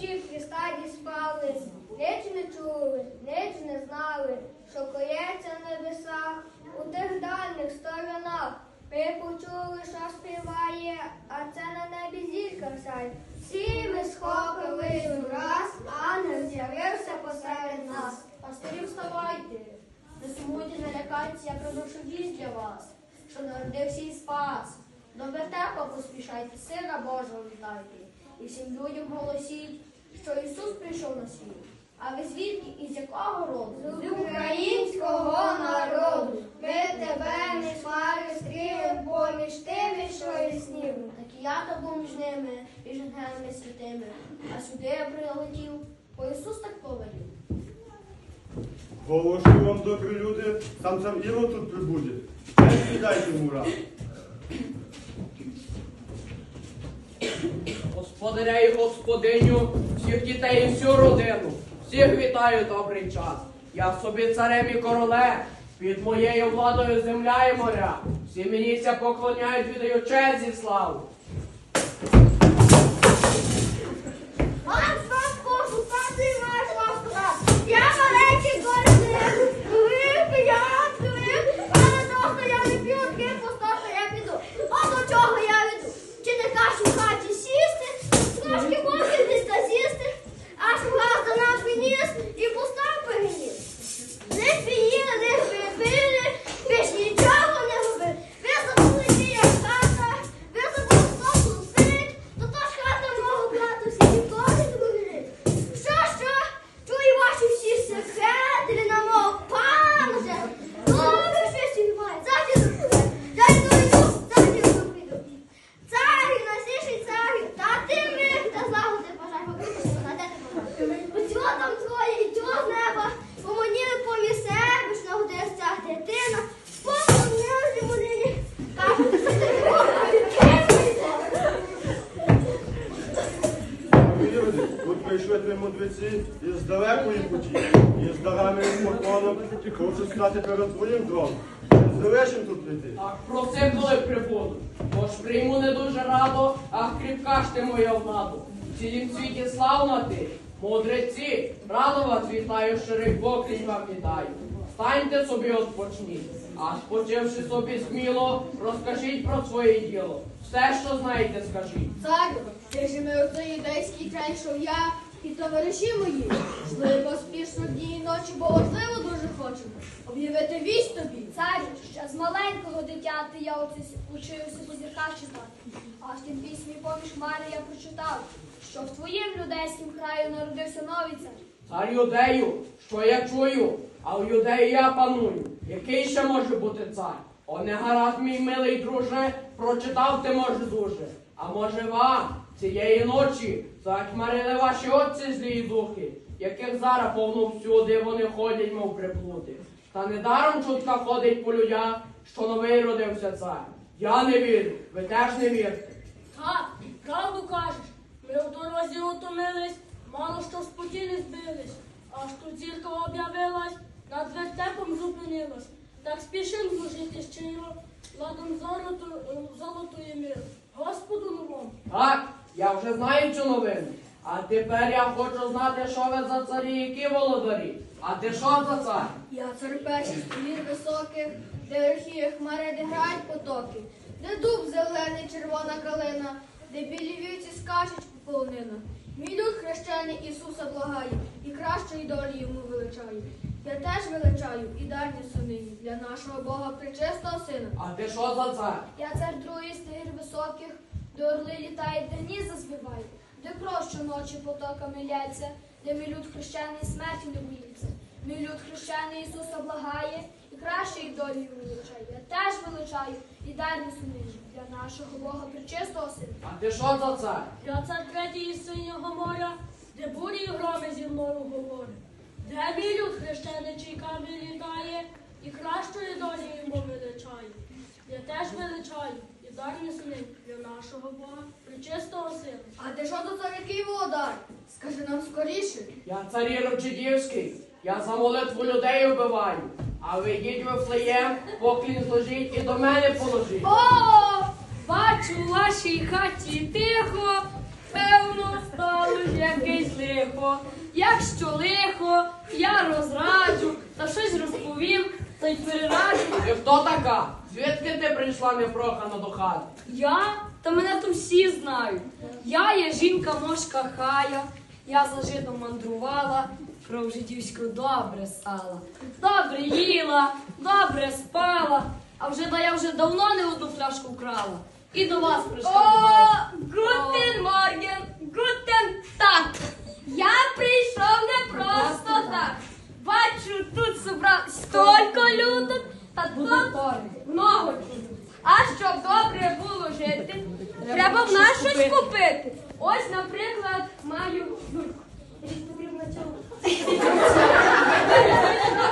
вночі в стаді спали, ніч не чули, ніч не знали, що коється в небесах у тих дальніх сторонах. Ми почули, що співає, а це на небі зірка сяє. Всі ми схопились ураз, ангел з'явився посеред нас. Пастирі, вставайте, не сумуйте, не лякайтеся, я приношу вість для вас, що народився і спас. До вертепа поспішайте, сина Божого вітайте, і всім людям голосіть, що Ісус прийшов на світ. А ви звідки і з якого роду? З українського народу ми тебе не свари стріли поміж тими, що і снігу. Так і я та був між ними, між ангелами святими. А сюди я прилетів, бо Ісус так повелів. Голосую вам, добрі люди, сам сам Ірод тут прибуде. Не віддайте йому рад. Господаря і господиню, всіх дітей і всю родину, всіх вітаю добрий час. Я собі царем і королем, під моєю владою земля і моря. Всі мені ся поклоняють, віддаю честь і славу. Вам вас Богу, пати ваш вам сказати. Я маленький гордий, ви п'ятки, але доста я не п'ю, ким постати я піду. А до чого я веду? Чи не каші в хаті сісти, трошки вовки десь та з'їсти, аж газ до нас приніс і постав переніс. Не піїли, не пили, ви ж нічого не робили. Ви забули, чия хата, ви забули, хто тут сидить, то то ж хата мого брата всі ніколи не говорить. Що, що? Чую ваші всі секрети на мого пана. Добре, що всі мають. Завжди добре. Я йду, йду, завжди йду, піду. Царю, найсіший царю, та ти мир, та злагоди бажай, покрити, на де ти бажаєш? Оцього там троє, і цього з неба, помоніли поміж себе, що нагодиться ця дитина, помоніли йому нині, кажуть, що ти Іроди, тут прийшли три мудреці із далекої путі, із дарами і поклоном, хочу стати перед твоїм троном. Не залишим тут прийти. Так проси, коли прибуду. Бо ж прийму не дуже радо, ах кріпка ж ти моя владу. В цілім світі славна ти, мудреці, радо вас вітаю, ширик покрінь вам вітаю. Станьте собі odpoчніть, а спочивши собі сміло, розкажіть про своє діло. Все, що знаєте, скажіть. Царю, ти ж ми у цей юдейський край, що я і товариші мої. Йшли поспішно дні і ночі, бо важливо дуже хочемо. Об'явити вість тобі. Царю, ще з маленького дитяти я оце учився по зірках читати. Аж тим пісні поміж хмари я прочитав, що в твоїм людейськім краю народився новий цар. Цар юдею, що я чую, а в юдеї я паную. Який ще може бути цар? О, не гаразд, мій милий друже, прочитав ти може дуже. А може вам цієї ночі захмарили ваші отці злі духи, яких зараз повно всюди вони ходять, мов приплути. Та недаром чутка ходить по людях, що новий родився цар. Я не вірю, ви теж не вірте. Так, правду кажеш. Ми в дорозі утомились, мало що з путі не збились. Аж тут зірка об'явилась, над вертепом зупинилась. Так спішим служити щиро, ладом золотої мир. Господу новому. Так, я вже знаю цю новину. А тепер я хочу знати, що ви за царі, які володарі. А ти що за цар? Я цар перший з колін високих, де верхи хмари, де грають потоки, де дуб зелений, червона калина, де білі вівці скачуть полонина. Мій люд хрещений Ісуса благає, і кращої долі йому величає. Я теж величаю і дарні сунині для нашого Бога причистого сина. А ти що за цар? Я цар другий з тих високих, де орли літають, де гнізда збивають, де кров щоночі потоками ляться, де мій люд хрещений смерті не боїться. Мій люд хрещений Ісуса благає і кращої долі величає. Я теж величаю і дарні сунині для нашого Бога причистого сина. А ти що за цар? Я цар третій із синього моря, де бурі й громи зі мною говорять. Де мій люд хрещений чайками літає, і кращої долі йому величає. Я теж величаю і дарні сини для нашого Бога, причистого сина. А ти що за цар який володар? Скажи нам скоріше. Я цар Єрочидівський. Я за молитву людей вбиваю. А ви в Вифлеєм, поклін зложіть і до мене положіть. О, бачу у вашій хаті тихо, певно, стало якийсь лихо. Якщо лихо, я розраджу, та щось розповім, та й перераджу. Ти хто така? Звідки ти прийшла непрохано до хати? Я? Та мене то всі знають. Я є жінка мошка хая, я за житом мандрувала, кров жидівську добре стала. Добре їла, добре спала, а вже да я вже давно не одну пляшку вкрала. І до вас прийшла. О, гутен морген, гутен так. Я прийшов не просто так. Бачу, тут собрав столько людок, та тут много чудок. А щоб добре було жити, треба в нас щось купити. Ось, наприклад, маю люльку.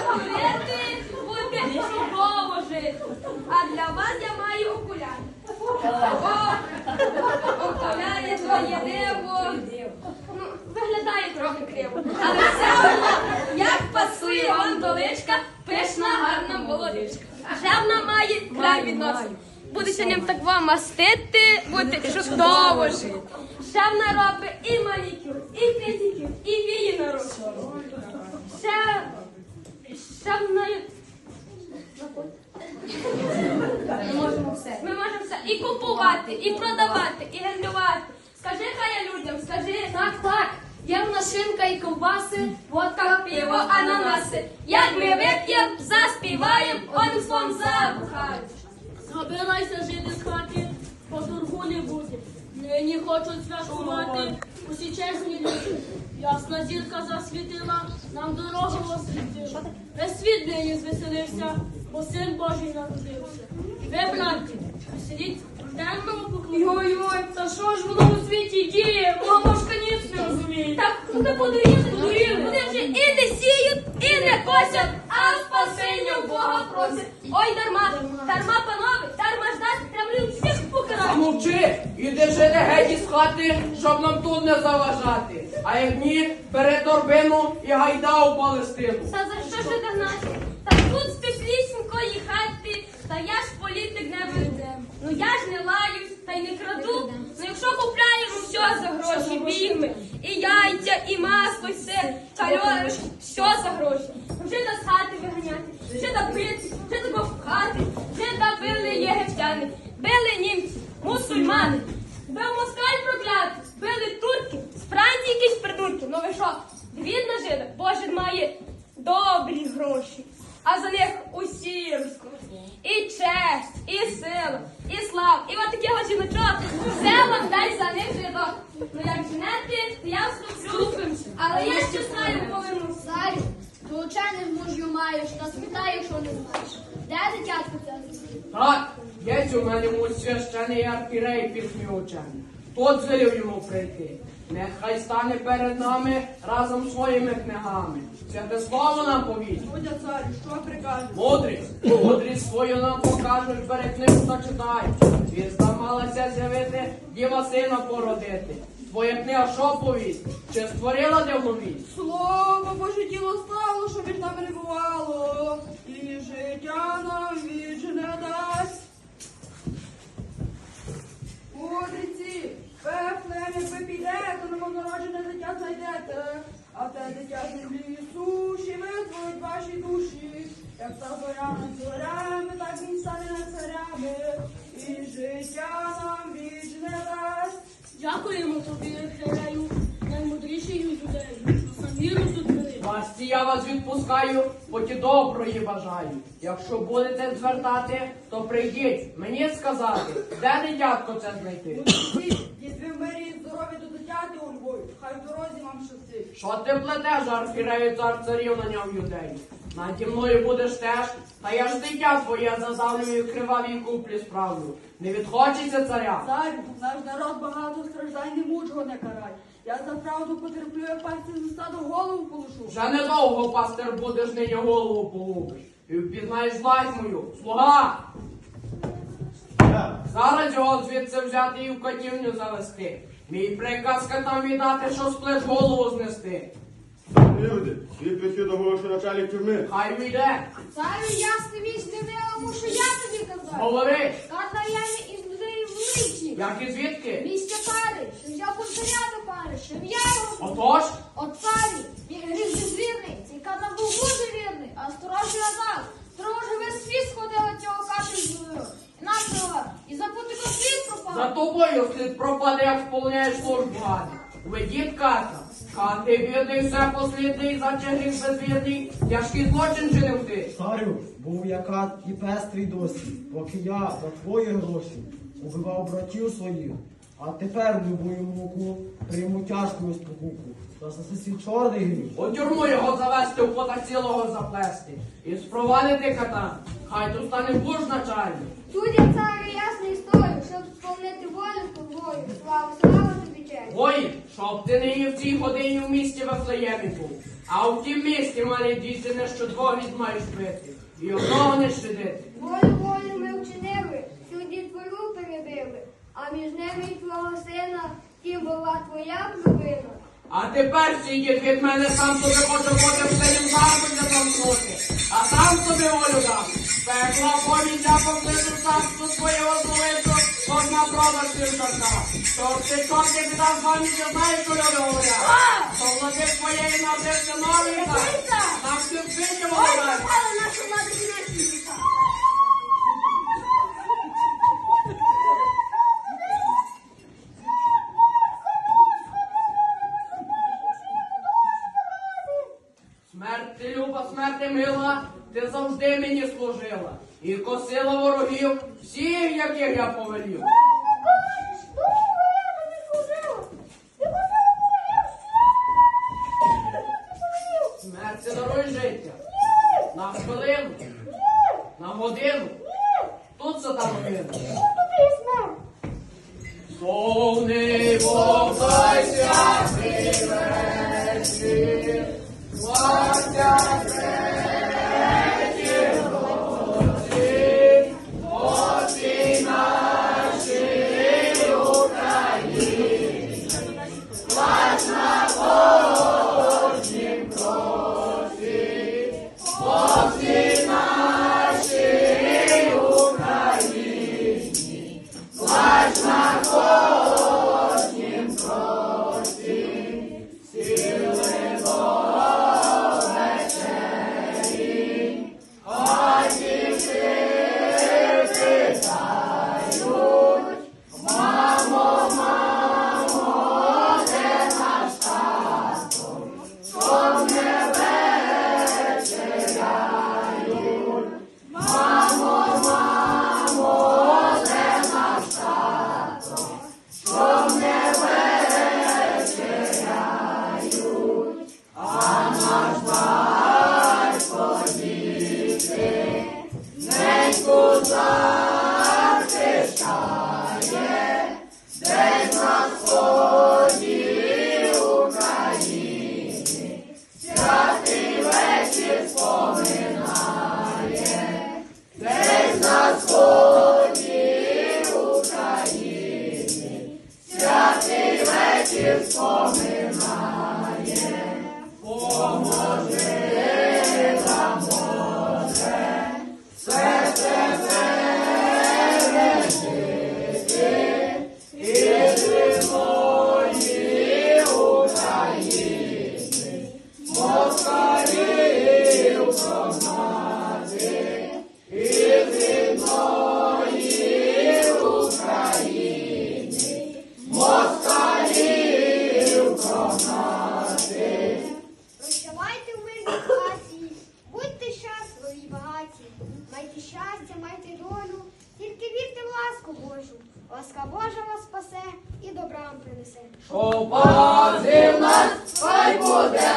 Купити, бути чудово жити. А для вас я маю окуляри. О, окуляри твоє диво. Ну, виглядає трохи криво. Але все одно, як пасує вам доличка, пишна гарна молодичка. Жевна має край відносин. Будете ним так вам мастити, будете чудово жити. Ще робить і манікюр, і педикюр, і вії на руку. Ще, ще вона... Ми можемо все. Ми можемо все і купувати, і продавати, і гендлювати. Скажи хай людям, скажи. Так, так. Є в нас і ковбаси, водка, Пиво, ананаси. Як ми вип'єм, заспіваєм, одним забухаємо. Забирайся жити з хати, по торгу не буде. Нині хочуть святкувати усі чесні люди. Ясна зірка засвітила, нам дорогу освітила. Весь світ нині звеселився, бо син Божий народився. Ви, браті, сидіть темному покої. Ой-ой, та що ж воно у світі діє? Ж ніц не розуміє. Так, ну ви подуріли, подуріли. Вони вже і не сіють, і не косять, а спасення в Бога просять. Ой, дарма, дарма, панове, дарма ждать, треба всіх покарати. Замовчи! Іди жити геть із хати, щоб нам тут не заважати. А як ні, бери торбину і гайда у Палестину. Та за що ж ви гнати? Та тут з теплісінької хати, та я ж політик не ведем. Ну я ж не лаюсь, та й не краду. Ну якщо купляємо все за гроші, бігми, і яйця, і масло, і все, кальориш, все за гроші. Вже до з хати виганяти, вже до бити, вже до хати, вже добили єгиптяни, били німці, мусульмани, бив москаль проклятий, били турки, з Франції якісь придурки. Ну ви що, бідна жида, Боже має добрі гроші, а за них усі розкоші. І честь, і сила, і слава, і от таких от жіночок. Все вам дай за них жидок. Ну як женети, то я вступлю. Але я ще знаю, повернуся. Царю, ти учений мужю маєш, та спитай, що не знаєш. Де дитятко це? Так, є у мене мій священий архірей пісні учені. Звелів йому прийти? Нехай стане перед нами разом своїми книгами. Святе слово нам повість. Будя царю, що прикажеш? Мудрість, мудрість свою нам покажуть, бери книгу та читай. Звізда малася з'явити, діва сина породити. Твоя книга що повість? Чи створила дивновість? Слово Боже тіло стало, що між нами не і життя нам віч не Дякуємо тобі, Архірею, наймудріший юдею, що самі розуміли. Масті я вас відпускаю, поті доброї бажаю. Якщо будете звертати, то прийдіть мені сказати, де дитятко це знайти. Дітві мирі, здорові до дитяти у Львові, хай в дорозі вам щастить. Що ти плетеш, архірею цар царів на ньому юдею? Наді мною будеш теж, та я ж дитя твоє за зазавлюю кривавій куплі справлю. Не відхочеться царя. Царю, наш народ багато страждань не мучого не карай. Я за правду потерплю, як пальці з стаду голову полошу. Вже недовго пастир будеш нині голову полупиш. І впізнаєш власть мою, слуга! Я. Зараз його звідси взяти і в котівню завести. Мій приказ там віддати, що сплеш голову знести. Люди, свій прихід оголошує начальник тюрми. Хай війде, Царю ясний віч не вилому, що я тобі казав. говори, Катаями із людей величі. як і звідки? Місця пари, що взяв повторя до пари, що я його Отож, От царі, він гріх безвірний, цей казав був дуже вірний, а сторожі назад, сторожі весь світ сходили цього каші злою. І нашого, і запутико світ за тобою слід пропаде, як сповняєш службу Гані. Ведіть ката. Хати бідний, все послідний, за гріх безвірний, тяжкий злочин чинив ти. Царю, був яка і пестрий досі, поки я за твої гроші убивав братів своїх, а тепер любую муку прийму тяжкою спокуку. Та за свій чорний гріх. У тюрму його завести, у пота цілого заплести. І спровадити ката. Хай тут стане буш начальник. Судять царю ясну історію, щоб сповнити волю тобою. Слава, слава. Воїн, щоб ти нині в цій годині в місті Вифлеємі був. А в тім місті малі діти не що двох від маєш бити. І одного не щадити. Волю, волю ми вчинили, всю дітвору перебили, а між ними і твого сина, тім була твоя провина. А тепер сидіть від мене сам собі хочу в синім заході замкнути. А сам собі волю дам. Пекла поміття поблизу царство своє озволицю, кожна продаж ти жарта. Чорти, біда з вами, що знаєш, що люди говорять. То влади своєї навчився новий так. Вбити говорять. нашу владу І косила ворогів, всіх, яких я повелів. Смерть ти даруй життя. На хвилину, на годину. Тут за там годину. Совний вовтайся, вечір, Вася майте долю, тільки вірте в ласку Божу, ласка Божа вас спасе і добра вам принесе. Шопа зі нас, хай буде,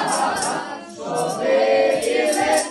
що ви і не